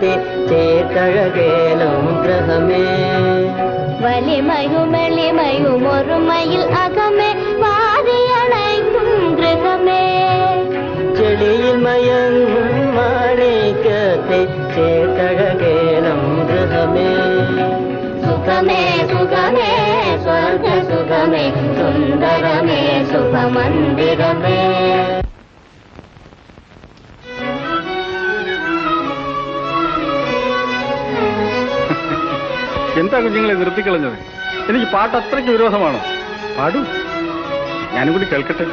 கிரகத்தே தேர்கழகேனும் கிரகமே. வலிமையும் எளிமையும் ஒருமையில் அகமே வாதி அணைக்கும் கிரகமே. செடியில் மயங்கும் மாணிக்கத்தை தேர்கழகேனும் கிரகமே. சுகமே சுகமே சொர்க்க சுகமே சுந்தரமே சுகமந்திரமே. എന്താ കുഞ്ഞുങ്ങളെ നിർത്തിക്കളഞ്ഞത്? എനിക്ക് പാട്ട് അത്രയ്ക്ക് വിരോധമാണോ? പാടൂ. ഞാനും കൂടി കേൾക്കട്ടെ.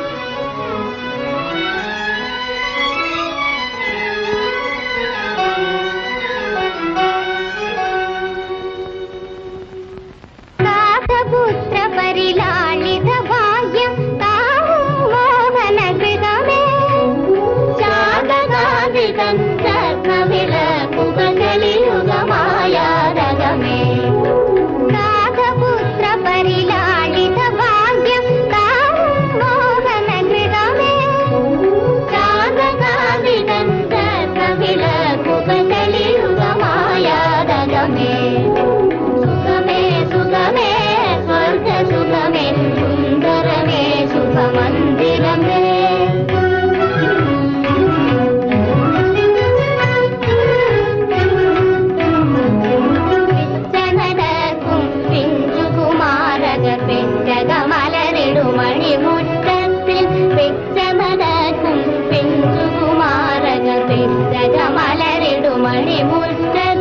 പരിലാ మందిరమే. పెంచగా మలరెడు మణి ముట్టత్తిల్ పెంచమదకుం పెంచు కుమారగ పెంచగా మలరెడు మణి ముట్టత్తిల్